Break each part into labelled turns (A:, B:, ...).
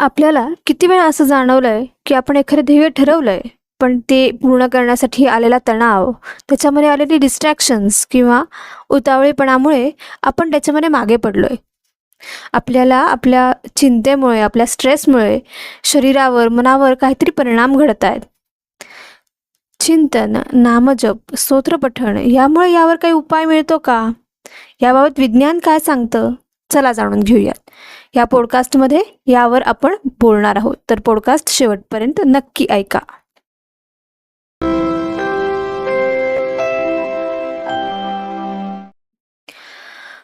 A: आपल्याला किती वेळा असं जाणवलंय की आपण एखादं ध्येय ठरवलंय पण ते पूर्ण करण्यासाठी आलेला तणाव त्याच्यामध्ये आलेली डिस्ट्रॅक्शन्स किंवा उतावळीपणामुळे आपण त्याच्यामध्ये मागे पडलोय. आपल्याला आपल्या चिंतेमुळे आपल्या स्ट्रेसमुळे शरीरावर मनावर काहीतरी परिणाम घडत आहेत. चिंतन नामजप स्तोत्रपठण यामुळे यावर काही उपाय मिळतो का? याबाबत विज्ञान काय सांगतं? चला जाणून घेऊयात. या पॉडकास्टमध्ये यावर आपण बोलणार आहोत. तर पॉडकास्ट शेवटपर्यंत नक्की ऐका.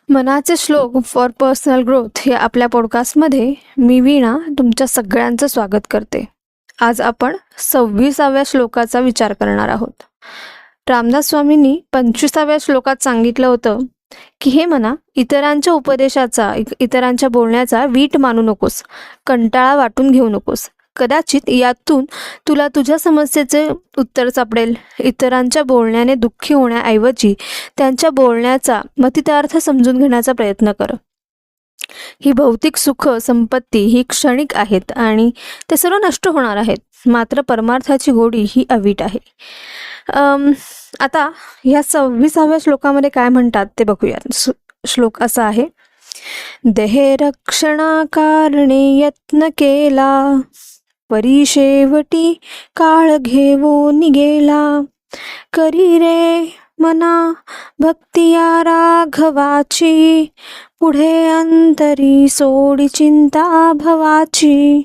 A: मनाचे श्लोक फॉर पर्सनल ग्रोथ या आपल्या पॉडकास्टमध्ये मी वीणा तुमच्या सगळ्यांचं स्वागत करते. आज आपण सव्वीसाव्या श्लोकाचा विचार करणार आहोत. रामदास स्वामींनी पंचवीसाव्या श्लोकात सांगितलं होतं की हे म्हणा इतरांच्या उपदेशाचा इ- इतरांच्या बोलण्याचा वीट मानू नकोस कंटाळा वाटून घेऊ नकोस. कदाचित यातून तुला तुझ्या समस्येचे उत्तर सापडेल. इतरांच्या बोलण्याने दुःखी होण्याऐवजी त्यांच्या बोलण्याचा मतितार्थ समजून घेण्याचा प्रयत्न कर. ही भौतिक सुख संपत्ती ही क्षणिक आहेत आणि ते सर्व नष्ट होणार आहेत. मात्र परमार्थाची गोडी ही अवीट आहे. आता ह्या सव्वीसाव्या श्लोकामध्ये काय म्हणतात ते बघूया. श्लोक असा आहे. देहरक्षणाकारणे यत्न केला परी काळ घेवो निगेला करी रे मना भक्तिया राघवाची पुढे अंतरी सोडी चिंता भवाची.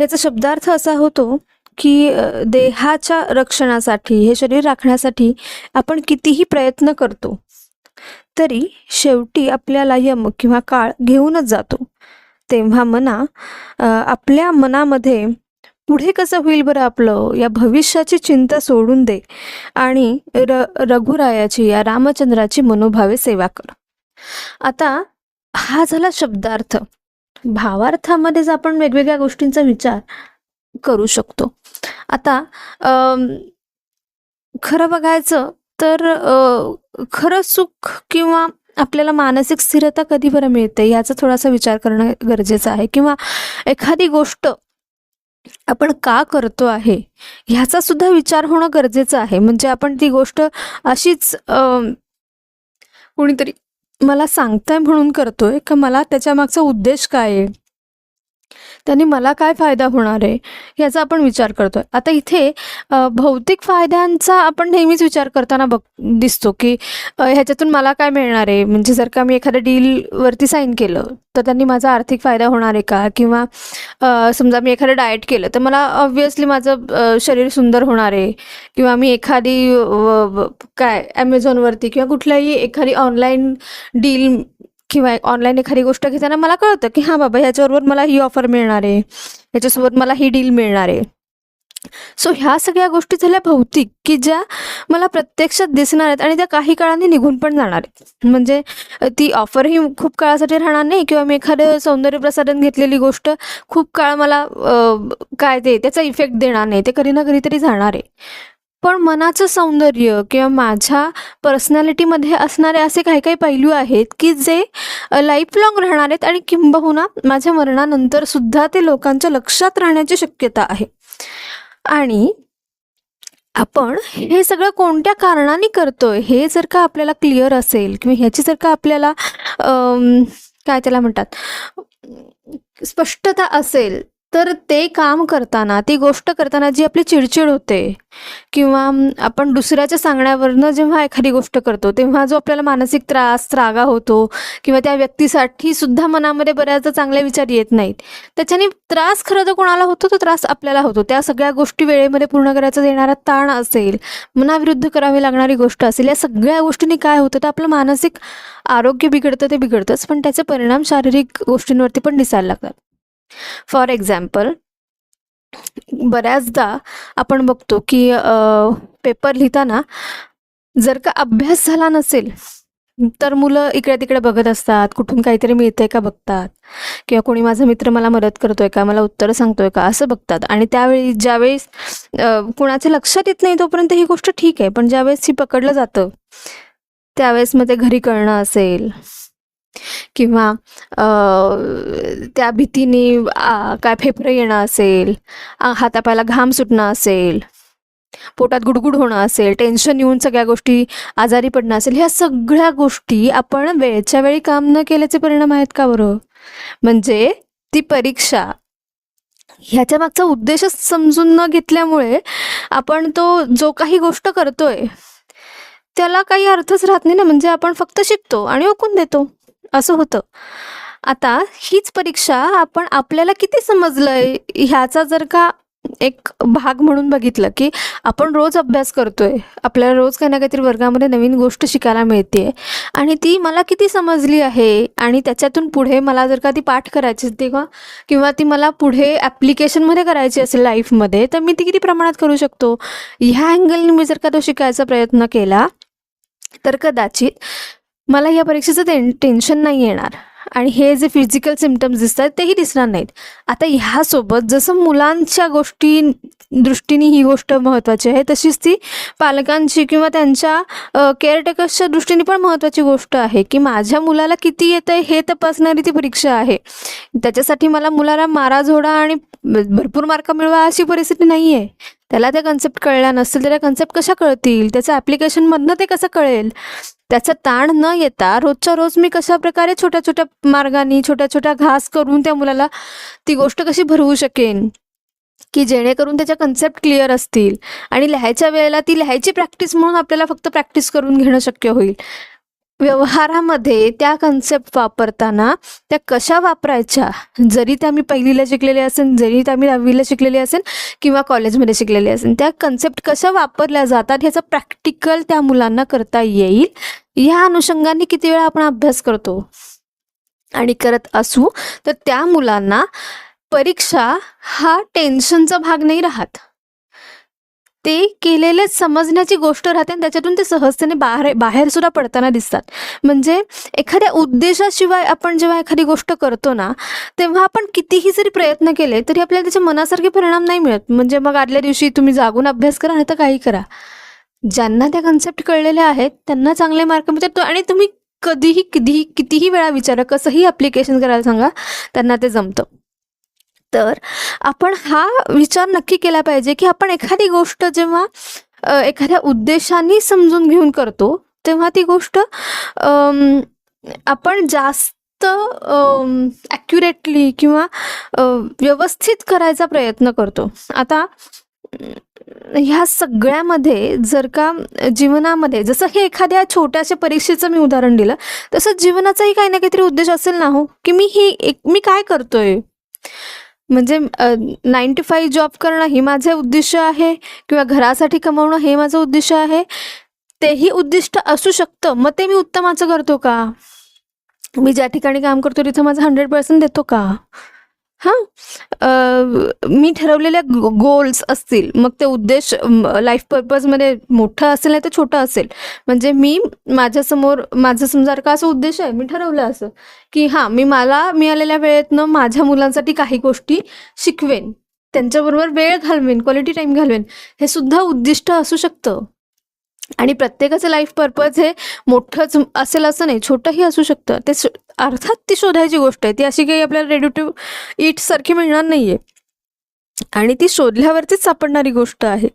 A: याचा शब्दार्थ असा होतो की देहाच्या रक्षणासाठी हे शरीर राखण्यासाठी आपण कितीही प्रयत्न करतो तरी शेवटी आपल्याला यम किंवा काळ घेऊनच जातो. तेव्हा मना आपल्या मनामध्ये पुढे कसं होईल बरं आपलं? या भविष्याची चिंता सोडून दे आणि र रघुरायाची या रामचंद्राची मनोभावे सेवा कर. आता हा झाला शब्दार्थ. भावार्थामध्येच आपण वेगवेगळ्या गोष्टींचा विचार करू शकतो. आता खरं बघायचं तर खरं सुख किंवा आपल्याला मानसिक स्थिरता कधी बरं मिळते याचा थोडासा विचार करणं गरजेचं आहे. किंवा एखादी गोष्ट आपण का करतो आहे ह्याचा सुद्धा विचार होणं गरजेचं आहे. म्हणजे आपण ती गोष्ट अशीच कुणीतरी कोणीतरी मला सांगताय म्हणून करतोय का मला त्याच्या मागचा उद्देश काय आहे? त्यांनी मला काय फायदा होणार आहे याचा आपण विचार करतो आहे आता इथे भौतिक फायद्यांचा आपण नेहमीच विचार करताना बघ दिसतो की ह्याच्यातून मला काय मिळणार आहे? म्हणजे जर का मी एखाद्या डीलवरती साईन केलं तर त्यांनी माझा आर्थिक फायदा होणार आहे का? किंवा समजा मी एखादं डाएट केलं तर मला ऑब्व्हियसली माझं शरीर सुंदर होणार आहे. किंवा मी एखादी काय ॲमेझॉनवरती किंवा कुठल्याही एखादी ऑनलाईन डील किंवा ऑनलाईन एखादी गोष्ट घेताना मला कळतं की हां बाबा ह्याच्याबरोबर मला ही ऑफर मिळणार आहे. ह्याच्यासोबत मला ही डील मिळणार आहे. सो ह्या सगळ्या गोष्टी झाल्या भौतिक की ज्या मला प्रत्यक्षात दिसणार आहेत आणि त्या काही काळाने निघून पण जाणार आहेत. म्हणजे ती ऑफर ही खूप काळासाठी राहणार नाही किंवा मी एखादं सौंदर्य प्रसाधन घेतलेली गोष्ट खूप काळ मला काय ते त्याचा इफेक्ट देणार नाही. ते कधी ना कधीतरी जाणार आहे. पण मनाचं सौंदर्य किंवा माझ्या पर्सनॅलिटीमध्ये असणारे असे काही काही पैलू आहेत की जे लाईफ लॉंग राहणार आहेत आणि किंबहुना माझ्या मरणानंतर सुद्धा ते लोकांच्या लक्षात राहण्याची शक्यता आहे. आणि आपण हे सगळं कोणत्या कारणाने करतोय हे जर का आपल्याला क्लिअर असेल किंवा ह्याची जर का आपल्याला काय त्याला म्हणतात स्पष्टता असेल तर ते काम करताना ती गोष्ट करताना जी आपली चिडचिड होते किंवा आपण दुसऱ्याच्या सांगण्यावरनं जेव्हा एखादी गोष्ट करतो तेव्हा जो आपल्याला मानसिक त्रास त्रागा होतो किंवा त्या व्यक्तीसाठी सुद्धा मनामध्ये बऱ्याचदा चांगले विचार येत नाहीत. त्याच्याने त्रास खरं तर कोणाला होतो तो त्रास आपल्याला होतो. त्या सगळ्या गोष्टी वेळेमध्ये पूर्ण करायचा येणारा ताण असेल मनाविरुद्ध करावी लागणारी गोष्ट असेल या सगळ्या गोष्टींनी काय होतं तर आपलं मानसिक आरोग्य बिघडतं ते बिघडतंच पण त्याचे परिणाम शारीरिक गोष्टींवरती पण दिसायला लागतात. फॉर एक्झाम्पल बऱ्याचदा आपण बघतो की पेपर लिहिताना जर का अभ्यास झाला नसेल तर मुलं इकडे तिकडे बघत असतात कुठून काहीतरी मिळतंय का बघतात? किंवा कोणी माझा मित्र मला मदत करतोय का? मला उत्तर सांगतोय का? असं बघतात. आणि त्यावेळी ज्यावेळेस अ, कुणाच्या लक्षात येत नाही तोपर्यंत ही गोष्ट ठीक आहे. पण ज्यावेळेस ही पकडलं जातं त्यावेळेस मग ते घरी कळणं असेल. किंवा त्या भीतीने काय फेफरे येणं असेल हातापायला हातापायाला घाम सुटणं असेल पोटात गुडगुड होणं असेल टेन्शन येऊन सगळ्या गोष्टी आजारी पडणं असेल ह्या सगळ्या गोष्टी आपण वेळच्या वेळी काम न केल्याचे परिणाम आहेत का बरं? म्हणजे ती परीक्षा ह्याच्या मागचा उद्देशच समजून न घेतल्यामुळे आपण तो जो काही गोष्ट करतोय त्याला काही अर्थच राहत नाही ना म्हणजे आपण फक्त शिकतो आणि ओकून देतो. असं होतं. आता हीच परीक्षा आपण आपल्याला किती समजलंय ह्याचा जर का एक भाग म्हणून बघितलं की आपण रोज अभ्यास करतोय आपल्याला रोज काही ना काहीतरी वर्गामध्ये नवीन गोष्ट शिकायला मिळते आणि ती मला किती समजली आहे आणि त्याच्यातून पुढे मला जर का ती पाठ करायची असते किंवा ती मला पुढे ॲप्लिकेशनमध्ये करायची असेल लाईफमध्ये तर मी ती किती प्रमाणात करू शकतो? ह्या अँगलने मी जर का तो शिकायचा प्रयत्न केला तर कदाचित मला या परीक्षेचं टेन टेन्शन नाही येणार. आणि हे जे फिजिकल सिमटम्स दिसतात तेही दिसणार नाहीत. आता ह्यासोबत जसं मुलांच्या गोष्टी दृष्टीने ही गोष्ट महत्त्वाची आहे तशीच ती पालकांची किंवा त्यांच्या केअरटेकर्सच्या दृष्टीने पण महत्त्वाची गोष्ट आहे की माझ्या मुलाला किती येतं आहे हे तपासणारी ती परीक्षा आहे. त्याच्यासाठी मला मुलाला मारा झोडा आणि भरपूर मार्क मिळवा अशी परिस्थिती नाही आहे त्याला त्या कन्सेप्ट कळल्या नसतील तर त्या कन्सेप्ट कशा कळतील? त्याचं ॲप्लिकेशनमधनं ते कसं कळेल? त्याचा ताण न येता रोजच्या रोज मी कशा प्रकारे छोट्या छोट्या मार्गाने छोट्या छोट्या घास करून त्या मुलाला ती गोष्ट कशी भरवू शकेन? की जेणेकरून त्याच्या कन्सेप्ट क्लिअर असतील. आणि लिहायच्या वेळेला ती लिहायची प्रॅक्टिस म्हणून आपल्याला फक्त प्रॅक्टिस करून घेणं शक्य होईल. व्यवहारामध्ये त्या कन्सेप्ट वापरताना त्या कशा वापरायच्या? जरी त्या मी पहिलीला शिकलेले असेल जरी त्या मी दहावीला शिकलेली असेल किंवा कॉलेजमध्ये शिकलेले असेल त्या कन्सेप्ट कशा वापरल्या जातात ह्याचं प्रॅक्टिकल त्या मुलांना करता येईल? ह्या अनुषंगाने किती वेळा आपण अभ्यास करतो? आणि करत असू तर त्या मुलांना परीक्षा हा टेन्शनचा भाग नाही राहत. ते केलेले समजण्याची गोष्ट राहते आणि त्याच्यातून ते सहजतेने बाहेर बाहेर सुद्धा पडताना दिसतात. म्हणजे एखाद्या उद्देशाशिवाय आपण जेव्हा एखादी गोष्ट करतो ना तेव्हा आपण कितीही जरी प्रयत्न केले तरी आपल्याला त्याच्या मनासारखे परिणाम नाही मिळत. म्हणजे मग आदल्या दिवशी तुम्ही जागून अभ्यास करा नाही तर काही करा. ज्यांना त्या कन्सेप्ट कळलेल्या आहेत त्यांना चांगले मार्क मिळतात. आणि तुम्ही कधीही कधीही कितीही वेळा विचारा कसंही ॲप्लिकेशन करायला सांगा त्यांना ते जमतं. तर आपण हा विचार नक्की केला पाहिजे की आपण एखादी गोष्ट जेव्हा एखाद्या उद्देशाने समजून घेऊन करतो तेव्हा ती गोष्ट आपण जास्त ॲक्युरेटली किंवा व्यवस्थित करायचा प्रयत्न करतो. आता ह्या सगळ्यामध्ये जर का जीवनामध्ये जसं हे एखाद्या छोट्याशा परीक्षेचं मी उदाहरण दिलं तसं जीवनाचाही काही ना काहीतरी उद्देश असेल ना हो? की मी ही एक मी काय करतोय? म्हणजे नाईन टू फाईव्ह जॉब करणं हे माझे उद्दिष्ट आहे किंवा घरासाठी कमवणं हे माझं उद्दिष्ट आहे. तेही उद्दिष्ट असू शकतं. मग ते मी उत्तमाचं करतो का? मी ज्या ठिकाणी काम करतो तिथं माझं हंड्रेड पर्सेंट देतो का? हां. मी ठरवलेल्या गोल्स असतील मग ते उद्देश लाईफ पर्पजमध्ये मोठं असेल नाही तर छोटं असेल. म्हणजे मी माझ्यासमोर माझं समजा का असं उद्देश आहे मी ठरवलं असं की हां मी मला मिळालेल्या वेळेतनं माझ्या मुलांसाठी काही गोष्टी शिकवेन. त्यांच्याबरोबर वेळ घालवेन क्वालिटी टाईम घालवेन. हे सुद्धा उद्दिष्ट असू शकतं. आणि प्रत्येकाचं लाईफ पर्पज हे मोठंच असेल असं नाही छोटंही असू शकतं. ते अर्थात ती शोधायची गोष्ट आहे. ती अशी काही आपल्याला रेडी टू इट सारखी मिळणार नाही आहे आणि ती शोधल्यावरतीच सापडणारी गोष्ट आहे.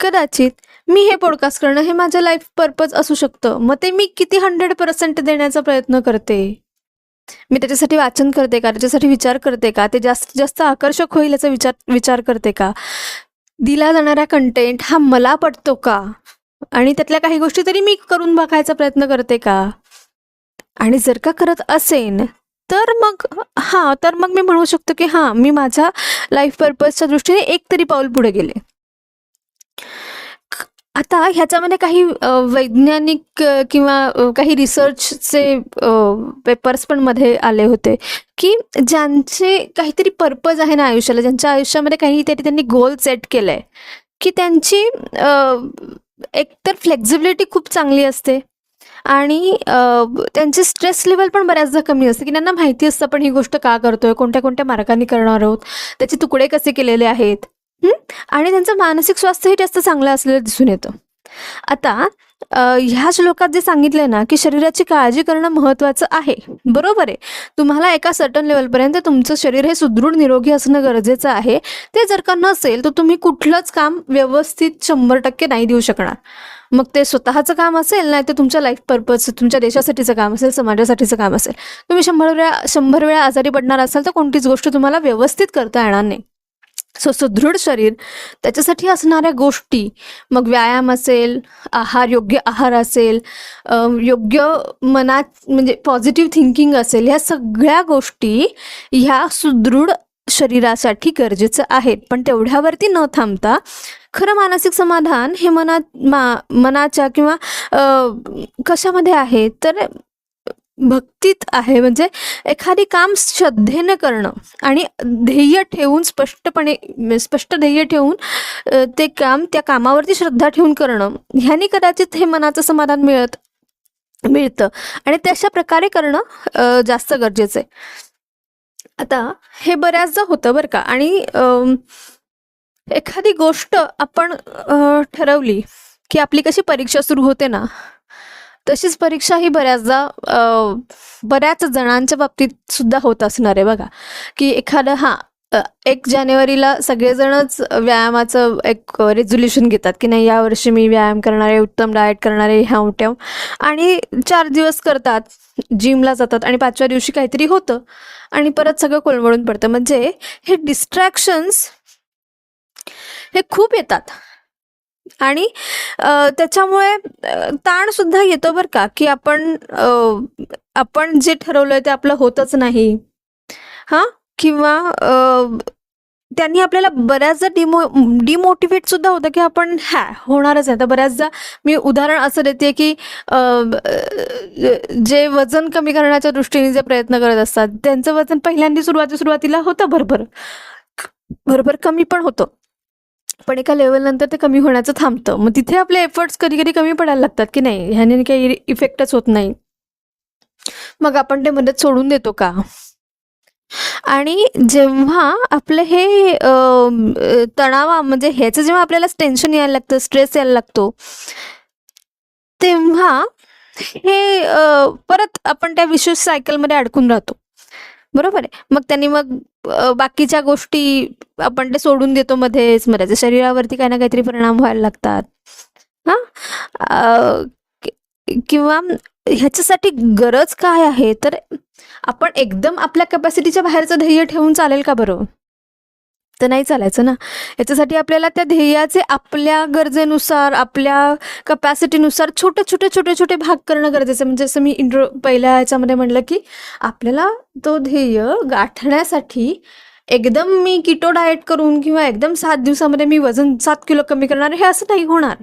A: कदाचित मी हे पॉडकास्ट करणं हे माझं लाईफ पर्पज असू शकतं. मग ते मी किती हंड्रेड पर्सेंट देण्याचा प्रयत्न करते? मी त्याच्यासाठी वाचन करते का? त्याच्यासाठी विचार करते का? ते जास्तीत जास्त आकर्षक होईल याचा विचार विचार करते का? दिला जाणारा कंटेंट हा मला पटतो का? आणि त्यातल्या काही गोष्टी तरी मी करून बघायचा प्रयत्न करते का? आणि जर का करत असेन तर मग हां तर मग मी म्हणू शकतो की हां मी माझ्या लाईफ पर्पजच्या दृष्टीने एक तरी पाऊल पुढे गेले. आता ह्याच्यामध्ये काही वैज्ञानिक किंवा काही रिसर्चचे पेपर्स पण मध्ये आले होते की ज्यांचे काहीतरी पर्पज आहे ना आयुष्याला ज्यांच्या आयुष्यामध्ये काहीतरी त्यांनी गोल सेट केलं आहे की त्यांची एक तर फ्लेक्झिबिलिटी खूप चांगली असते. आणि त्यांचे त्यांची स्ट्रेस लेवल पण बऱ्याचदा कमी असते की त्यांना माहिती असतं आपण ही गोष्ट का करतोय? कोणत्या कोणत्या मार्गाने करणार आहोत? त्याचे तुकडे कसे केलेले आहेत? आणि त्यांचं मानसिक स्वास्थ्यही जास्त चांगलं असलेलं दिसून येतं. आता ह्या श्लोकात जे सांगितलंय ना की शरीराची काळजी करणं महत्त्वाचं आहे. बरोबर आहे. तुम्हाला एका सर्टन लेवलपर्यंत तुमचं शरीर हे सुदृढ निरोगी असणं गरजेचं आहे. ते जर का नसेल तर तुम्ही कुठलंच काम व्यवस्थित शंभर टक्के नाही देऊ शकणार. मग ते स्वतःचं काम असेल नाही तर तुमच्या लाईफ पर्पज तुमच्या देशासाठीचं काम असेल समाजासाठीचं काम असेल. तुम्ही शंभर वेळा शंभर वेळा आजारी पडणार असाल तर कोणतीच गोष्ट तुम्हाला व्यवस्थित करता येणार नाही. सो सुदृढ शरीर त्याच्यासाठी असणाऱ्या गोष्टी मग व्यायाम असेल आहार योग्य आहार असेल योग्य मनात म्हणजे पॉझिटिव्ह थिंकिंग असेल ह्या सगळ्या गोष्टी ह्या सुदृढ शरीरासाठी गरजेचं आहेत. पण तेवढ्यावरती न थांबता खरं मानसिक समाधान हे मनात मा मनाच्या किंवा कशामध्ये आहे? तर भक्तीत आहे. म्हणजे एखादी काम श्रद्धेनं करणं आणि ध्येय ठेवून स्पष्टपणे स्पष्ट ध्येय ठेवून ते काम त्या कामावरती श्रद्धा ठेवून करणं ह्याने कदाचित हे मनाचं समाधान मिळत मिळतं. आणि तशा प्रकारे करणं जास्त गरजेचं आहे आता हे बऱ्याचदा होतं बरं का. आणि एखादी गोष्ट आपण ठरवली की आपली कशी परीक्षा सुरू होते ना तशीच परीक्षा ही बऱ्याचदा बऱ्याच जणांच्या बाबतीत सुद्धा होत असणार आहे बघा. की एखादं हां एक जानेवारीला सगळेजणच व्यायामाचं एक रेझोल्युशन घेतात की नाही यावर्षी मी व्यायाम करणारे उत्तम डाएट करणारे ह्या उठ्याव आणि चार दिवस करतात जिमला जातात आणि पाचव्या दिवशी काहीतरी होतं आणि परत सगळं कोलमडून पडतं. म्हणजे हे डिस्ट्रॅक्शन्स हे खूप येतात. आणि त्याच्यामुळे ताणसुद्धा येतो बरं का की आपण आपण जे ठरवलं ते आपलं होतच नाही. हां? किंवा त्यांनी आपल्याला बऱ्याचदा डिमो डिमोटिवेट सुद्धा होतं की आपण ह्या होणारच आहे. तर बऱ्याचदा मी उदाहरण असं देते की जे वजन कमी करण्याच्या दृष्टीने जे प्रयत्न करत असतात त्यांचं वजन पहिल्यांदा सुरुवाती सुरुवातीला होतं भरभर भरभर कमी पण होतं. पण एका लेवलनंतर ते कमी होण्याचं थांबतं. मग तिथे आपले एफर्ट्स कधी कधी कमी पडायला लागतात की नाही? ह्याने काही इफेक्टच होत नाही. मग आपण ते मदत सोडून देतो का? आणि जेव्हा आपलं हे तणावा म्हणजे ह्याचं जेव्हा आपल्याला टेन्शन यायला लागतं स्ट्रेस यायला लागतो तेव्हा हे परत आपण त्या विशेष सायकलमध्ये अडकून राहतो. बरोबर आहे. मग त्यांनी मग बाकीच्या गोष्टी आपण ते सोडून देतो मध्येच. मग त्याच्या शरीरावरती काही ना काहीतरी परिणाम व्हायला लागतात. हां? किंवा ह्याच्यासाठी गरज काय आहे? तर आपण एकदम आपल्या कॅपॅसिटीच्या बाहेरचं ध्येय ठेवून चालेल का बरं? तर नाही चालायचं ना. याच्यासाठी आपल्याला त्या ध्येयाचे आपल्या गरजेनुसार आपल्या कपॅसिटीनुसार छोटे छोटे छोटे छोटे भाग करणं गरजेचं आहे. म्हणजे जसं मी इंट्रो पहिल्या ह्याच्यामध्ये म्हटलं की आपल्याला तो ध्येय गाठण्यासाठी एकदम मी किटो डाएट करून किंवा एकदम सात दिवसामध्ये मी वजन सात किलो कमी करणार हे असं नाही होणार.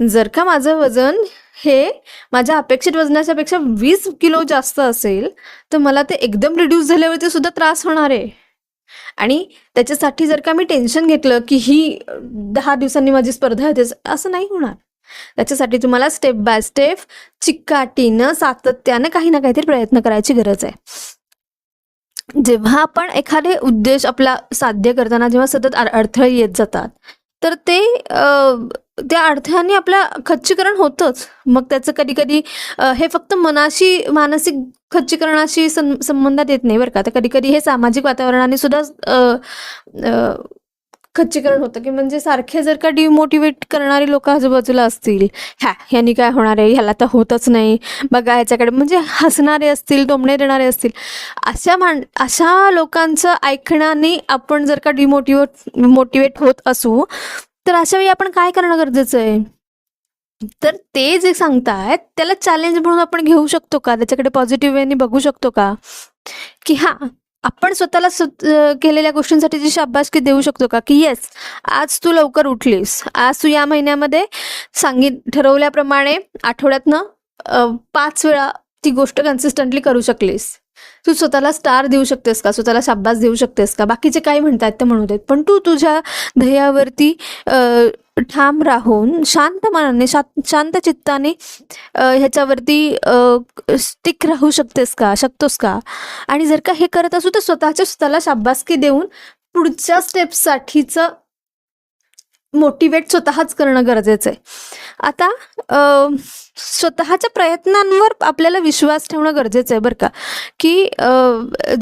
A: जर का माझं वजन हे माझ्या अपेक्षित वजनाच्या पेक्षा वीस किलो जास्त असेल तर मला ते एकदम रिड्यूस झाल्यावरती सुद्धा त्रास होणार आहे. आणि त्याच्यासाठी जर का मी टेन्शन घेतलं की ही दहा दिवसांनी माझी स्पर्धा होते असं नाही होणार. त्याच्यासाठी तुम्हाला स्टेप बाय स्टेप चिकाटीनं सातत्यानं काही ना काहीतरी प्रयत्न करायची गरज आहे. जेव्हा आपण एखादे उद्देश आपला साध्य करताना जेव्हा सतत अडथळे येत जातात तर ते त्या अडथळ्यांनी आपल्या खच्चीकरण होतंच. मग त्याचं कधी कधी हे फक्त मनाशी मानसिक खच्चीकरणाशी सं संबंधात येत नाही बरं का. तर कधी कधी हे सामाजिक वातावरणाने सुद्धा खच्चीकरण होतं. की म्हणजे सारखे जर का डिमोटिवेट करणारी लोक आजूबाजूला असतील ह्या ह्यानी काय होणार आहे? ह्याला तर होतच नाही. बघा ह्याच्याकडे. म्हणजे हसणारे असतील टोमणे देणारे असतील अशा मान अशा लोकांचं ऐकण्याने आपण जर का डिमोटिवेट मोटिवेट होत असू तर अशा वेळी आपण काय करणं गरजेचं आहे? तर ते जे सांगतायत त्याला चॅलेंज म्हणून आपण घेऊ शकतो का? त्याच्याकडे पॉझिटिव्ह वेने बघू शकतो का? की हा आपण स्वतःला केलेल्या गोष्टींसाठी जी शाबासकी देऊ शकतो का? की येस आज तू लवकर उठलीस. आज तू या महिन्यामध्ये सांगित ठरवल्याप्रमाणे आठवड्यातनं पाच वेळा ती गोष्ट कन्सिस्टंटली करू शकलीस. तू स्वतःला स्टार देऊ शकतेस का? स्वतःला शाब्बास देऊ शकतेस का? बाकीचे काय म्हणतात ते म्हणू देत. पण तू तुझ्या ध्येयावरती ठाम राहून शांत मनाने शांत शांत चित्ताने ह्याच्यावरती स्टिक राहू शकतेस का? शकतोस का? आणि जर का हे करत असू तर स्वतःच्या स्वतःला शाबासकी देऊन पुढच्या स्टेपसाठीचं मोटिवेट स्वतःच करणं गरजेचं आहे. आता स्वतःच्या प्रयत्नांवर आपल्याला विश्वास ठेवणं गरजेचं आहे बरं का. की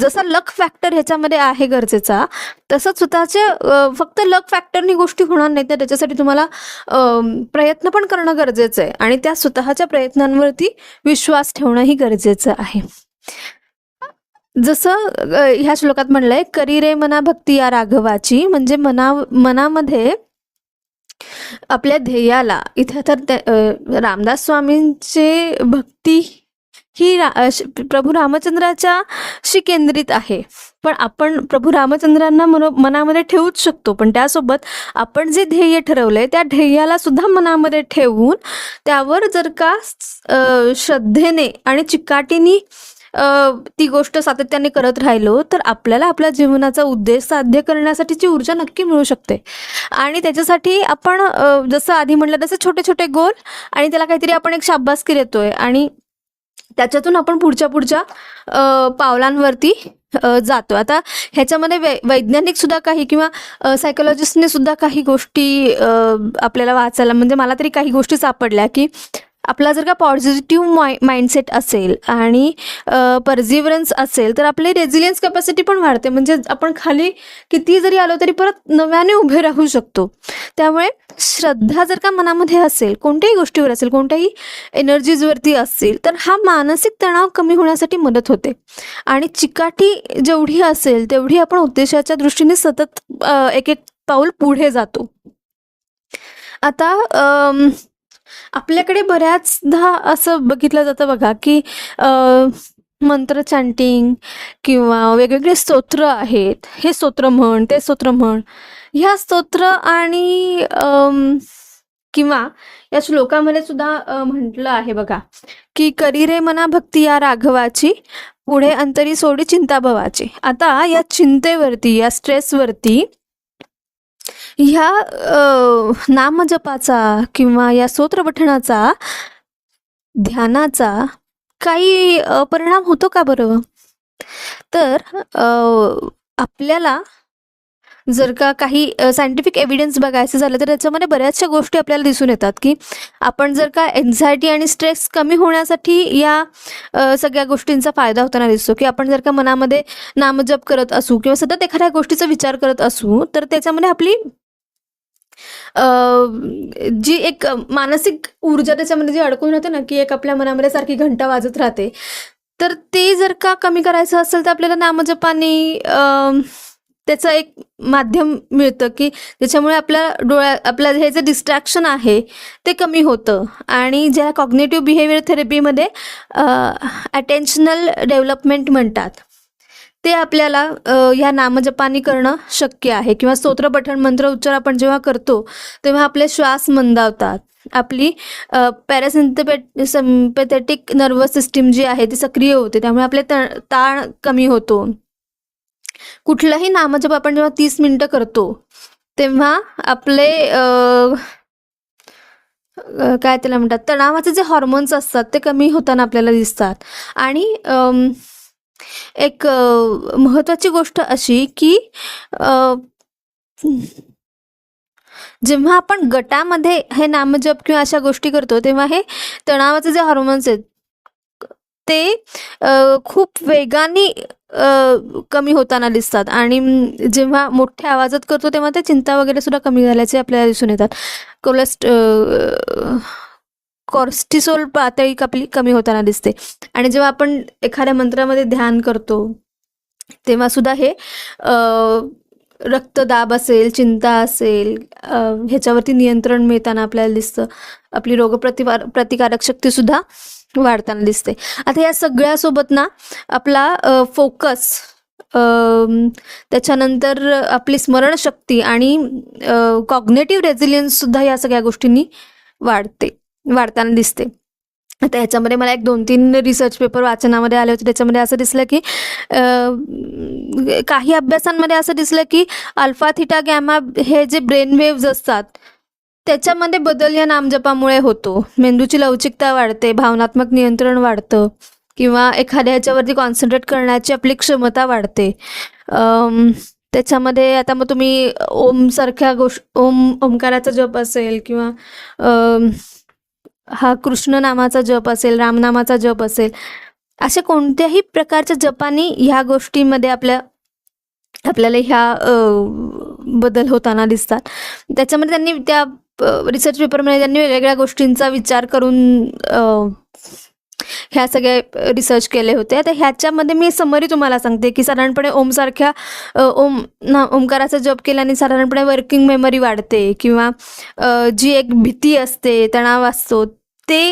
A: जसा लक फॅक्टर ह्याच्यामध्ये आहे गरजेचा तसंच स्वतःचे फक्त लक फॅक्टरनी गोष्टी होणार नाही तर त्याच्यासाठी तुम्हाला प्रयत्न पण करणं गरजेचं आहे. आणि त्या स्वतःच्या प्रयत्नांवरती विश्वास ठेवणंही गरजेचं आहे. जसं ह्या श्लोकात म्हणलंय करी रे मना भक्ती या राघवाची म्हणजे मना मनामध्ये आपल्या ध्येयाला. इथे तर रामदास स्वामींचे भक्ती ही रा- श- प्रभू रामचंद्राच्या शी केंद्रित आहे. पण आपण प्रभू रामचंद्रांना मनो मनामध्ये ठेवूच शकतो. पण त्यासोबत आपण जे ध्येय ठरवलंय त्या ध्येयाला सुद्धा मनामध्ये ठेवून त्यावर जर का श्रद्धेने आणि चिकाटीने ती गोष्ट सातत्याने करत राहिलो तर आपल्याला आपल्या जीवनाचा उद्देश साध्य करण्यासाठीची ऊर्जा नक्की मिळू शकते. आणि त्याच्यासाठी आपण जसं आधी म्हटलं तसं छोटे छोटे गोल आणि त्याला काहीतरी आपण एक शाब्बासकी देतोय. आणि त्याच्यातून आपण पुढच्या पुढच्या पावलांवरती जातो आता ह्याच्यामध्ये वै वैज्ञानिक सुद्धा काही किंवा सायकोलॉजिस्टने सुद्धा काही गोष्टी आपल्याला वाचायला म्हणजे मला तरी काही गोष्टी सापडल्या की आपला जर का पॉझिटिव्ह माइ माइंडसेट असेल आणि परझिवरन्स असेल तर आपली रेझिलियन्स कॅपॅसिटी पण वाढते. म्हणजे आपण खाली किती जरी आलो तरी परत नव्याने उभे राहू शकतो. त्यामुळे श्रद्धा जर का मनामध्ये असेल कोणत्याही गोष्टीवर असेल कोणत्याही एनर्जीजवरती असेल तर हा मानसिक तणाव कमी होण्यासाठी मदत होते. आणि चिकाटी जेवढी असेल तेवढी आपण उद्देशाच्या दृष्टीने सतत एक एक पाऊल पुढे जातो. आता आपल्याकडे बऱ्याचदा असं बघितलं जातं बघा की मंत्र चॅन्टिंग किंवा वेगवेगळे स्तोत्र आहेत. हे स्तोत्र म्हण ते स्तोत्र म्हण. ह्या स्तोत्र आणि किंवा या श्लोकामध्ये सुद्धा म्हटलं आहे बघा की करी रे मना भक्ती या राघवाची पुढे अंतरी सोडी चिंता भवाची आता या चिंतेवरती या स्ट्रेसवरती ह्या नामजपाचा किंवा या स्तोत्रपठणाचा ध्यानाचा काही परिणाम होतो का बरं? तर आपल्याला जर का काही सायंटिफिक एव्हिडन्स बघायचं झालं तर त्याच्यामध्ये बऱ्याचशा गोष्टी आपल्याला दिसून येतात की आपण जर का एन्झायटी आणि स्ट्रेस कमी होण्यासाठी या सगळ्या गोष्टींचा फायदा होताना दिसतो. की आपण जर का मनामध्ये नामजप करत असू किंवा सतत एखाद्या गोष्टीचा विचार करत असू तर त्याच्यामध्ये आपली जी एक मानसिक ऊर्जा त्याच्यामध्ये जी अडकून राहते ना की एक आपल्या मनामध्ये सारखी घंटा वाजत राहते तर ते जर का कमी करायचं असेल तर आपल्याला नामजपाने त्याचं एक माध्यम मिळतं की त्याच्यामुळे आपल्या डोळ्या आपल्या हे जे डिस्ट्रॅक्शन आहे ते कमी होतं. आणि ज्या कॉग्नेटिव्ह बिहेवियर थेरपीमध्ये अटेन्शनल डेव्हलपमेंट म्हणतात ते आपल्याला ह्या नामजपानी करणं शक्य आहे. किंवा स्तोत्रपठण मंत्र उच्चार आपण जेव्हा करतो तेव्हा आपले श्वास मंदावतात. आपली पॅरासिंथपेट सिम्पॅथेटिक नर्वस सिस्टीम जी आहे ती सक्रिय होते. त्यामुळे आपले त ताण कमी होतो. कुठलाही नामजप आपण जेव्हा तीस मिनिटं करतो तेव्हा आपले काय त्याला म्हणतात तणावाचे जे हॉर्मोन्स असतात ते कमी होताना आपल्याला दिसतात. आणि एक महत्वाची गोष्ट अशी की जेव्हा आपण गटामध्ये हे नामजप किंवा अशा गोष्टी करतो तेव्हा हे तणावाचे जे हॉर्मोन्स आहेत ते खूप वेगाने कमी होताना दिसतात. आणि जेव्हा मोठ्या आवाजात करतो तेव्हा त्या चिंता वगैरे सुद्धा कमी झाल्याचे आपल्याला दिसून येतात. कोलेस्ट कॉर्स्टिसोल पातळी आपली कमी होताना दिसते. आणि जेव्हा आपण एखाद्या मंत्रामध्ये ध्यान करतो तेव्हा सुद्धा हे रक्तदाब असेल चिंता असेल ह्याच्यावरती नियंत्रण मिळताना आपल्याला दिसतं. आपली रोगप्रतिकार प्रतिकारक शक्तीसुद्धा वाढताना दिसते. आता या सगळ्यासोबत ना आपला फोकस त्याच्यानंतर आपली स्मरणशक्ती आणि कॉग्नेटिव्ह रेझिलियन्ससुद्धा या सगळ्या गोष्टींनी वाढते वाढताना दिसते. आता ह्याच्यामध्ये मला एक दोन तीन रिसर्च पेपर वाचनामध्ये आले होते. त्याच्यामध्ये असं दिसलं की काही अभ्यासांमध्ये असं दिसलं की अल्फा थिटा गॅमा हे जे ब्रेन वेव्ज असतात त्याच्यामध्ये बदल या नामजपामुळे होतो. मेंदूची लवचिकता वाढते भावनात्मक नियंत्रण वाढतं किंवा एखाद्या ह्याच्यावरती कॉन्सन्ट्रेट करण्याची आपली क्षमता वाढते. त्याच्यामध्ये आता मग तुम्ही ओमसारख्या गोष्ट ओम ओंकाराचा जप असेल किंवा हा कृष्ण नामाचा जप असेल रामनामाचा जप असेल अशा कोणत्याही प्रकारच्या जपानी ह्या गोष्टीमध्ये आपल्या आपल्याला ह्या बदल होताना दिसतात. त्याच्यामध्ये त्यांनी त्या रिसर्च पेपरमध्ये त्यांनी वेगवेगळ्या गोष्टींचा विचार करून ह्या सगळे रिसर्च केले होते. तर ह्याच्यामध्ये मी समरी तुम्हाला सांगते की साधारणपणे ओमसारख्या ओम ना ओमकाराचा जप केल्याने साधारणपणे वर्किंग मेमरी वाढते किंवा जी एक भीती असते तणाव असतो ते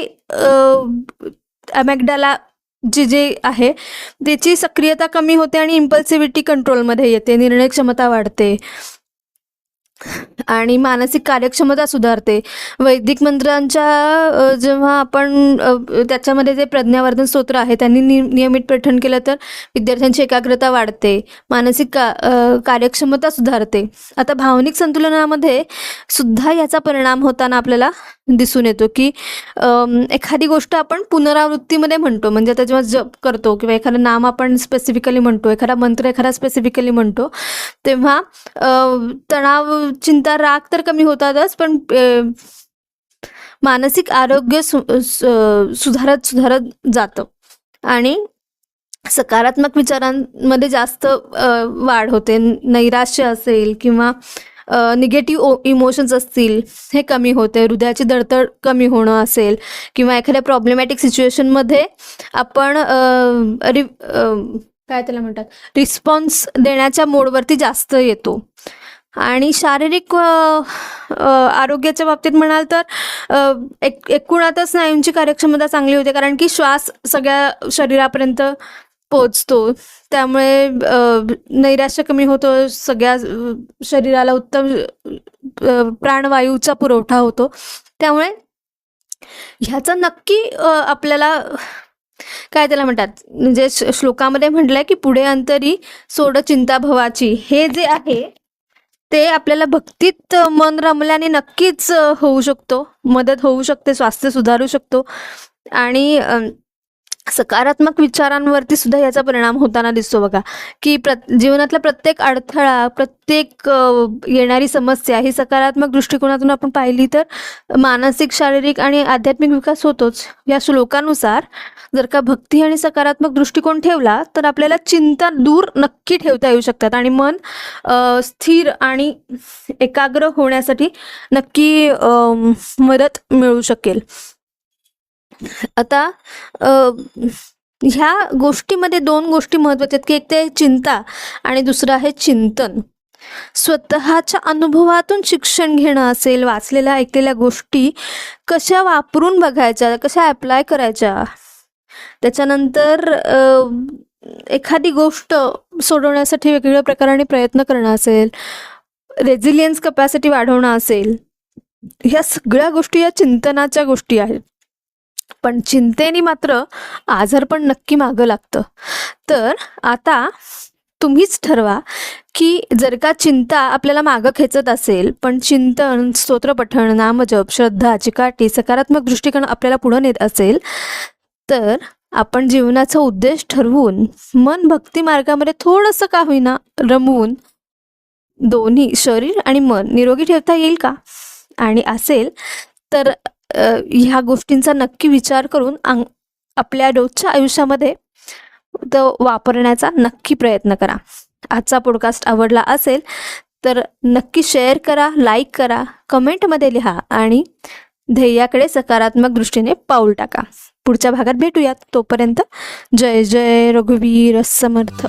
A: अमॅगडाला जे जे आहे त्याची सक्रियता कमी होते आणि इम्पल्सिव्हिटी कंट्रोलमध्ये येते निर्णय क्षमता वाढते. आणि मानसिक कार्यक्षमता सुधारते. वैदिक मंत्रांच्या जेव्हा आपण त्याच्यामध्ये जे प्रज्ञावर्धन स्तोत्र आहे त्यांनी नि नियमित पठण केलं तर विद्यार्थ्यांची एकाग्रता वाढते मानसिक का कार्यक्षमता सुधारते. आता भावनिक संतुलनामध्ये सुद्धा याचा परिणाम होताना आपल्याला दिसून येतो की एखादी गोष्ट आपण पुनरावृत्तीमध्ये म्हणतो. म्हणजे आता जेव्हा जप करतो किंवा एखादं नाम आपण स्पेसिफिकली म्हणतो एखादा मंत्र एखादा स्पेसिफिकली म्हणतो तेव्हा तणाव चिंता राग तर कमी होतातच पण मानसिक आरोग्य सु सुधारत सुधारत जातं. आणि सकारात्मक विचारांमध्ये जास्त वाढ होते. नैराश्य असेल किंवा निगेटिव्ह इमोशन्स असतील हे कमी होते हृदयाची धडधड कमी होणं असेल किंवा एखाद्या प्रॉब्लेमॅटिक सिच्युएशनमध्ये आपण रि काय त्याला म्हणतात? रिस्पॉन्स देण्याच्या मोडवरती जास्त येतो. आणि शारीरिक आरोग्याच्या बाबतीत म्हणाल तर एक एकूणातच स्नायूंची कार्यक्षमता चांगली होते कारण की श्वास सगळ्या शरीरापर्यंत पोचतो त्यामुळे नैराश्य कमी होतो सगळ्या शरीराला उत्तम प्राणवायूचा पुरवठा होतो. त्यामुळे ह्याचा नक्की आपल्याला काय त्याला म्हणतात म्हणजे श्लोकामध्ये म्हटलंय की पुढे अंतरी सोड चिंता भवाची हे जे आहे ते आपल्याला भक्तीत मन रमल्याने नक्कीच होऊ शकतो. मदत होऊ शकते स्वास्थ्य सुधारू शकतो. आणि सकारात्मक विचारांवरती सुद्धा याचा परिणाम होताना दिसतो बघा. की प्र जीवनातला प्रत्येक अडथळा प्रत्येक येणारी समस्या ही सकारात्मक दृष्टिकोनातून आपण पाहिली तर मानसिक शारीरिक आणि आध्यात्मिक विकास होतोच. या श्लोकानुसार जर का भक्ती आणि सकारात्मक दृष्टिकोन ठेवला तर आपल्याला चिंता दूर नक्की ठेवता येऊ शकतात आणि मन स्थिर आणि एकाग्र होण्यासाठी नक्की मदत मिळू शकेल. आता ह्या गोष्टीमध्ये दोन गोष्टी महत्त्वाच्या आहेत की एक ते चिंता आणि दुसरं आहे चिंतन. स्वतःच्या अनुभवातून शिक्षण घेणं असेल वाचलेल्या ऐकलेल्या गोष्टी कशा वापरून बघायच्या कशा अप्लाय करायच्या? त्याच्यानंतर एखादी गोष्ट सोडवण्यासाठी वेगवेगळ्या प्रकाराने प्रयत्न करणं असेल रेझिलियन्स कपॅसिटी वाढवणं असेल ह्या सगळ्या गोष्टी या चिंतनाच्या गोष्टी आहेत. पण चिंतेने मात्र आजार पण नक्की मागं लागतं. तर आता तुम्हीच ठरवा की जर का चिंता आपल्याला मागं खेचत असेल पण चिंतन स्तोत्रपठण नामजप श्रद्धा चिकाटी सकारात्मक दृष्टिकोन आपल्याला पुढं नेत असेल तर आपण जीवनाचा उद्देश ठरवून मन भक्ती मार्गामध्ये थोडंसं का होईना रमवून दोन्ही शरीर आणि मन निरोगी ठेवता येईल का? आणि असेल तर ह्या गोष्टींचा नक्की विचार करून अंग आपल्या रोजच्या आयुष्यामध्ये तो वापरण्याचा नक्की प्रयत्न करा. आजचा पॉडकास्ट आवडला असेल तर नक्की शेअर करा लाईक करा कमेंटमध्ये लिहा आणि ध्येयाकडे सकारात्मक दृष्टीने पाऊल टाका. पुढच्या भागात भेटूयात. तोपर्यंत जय जय रघुवीर समर्थ.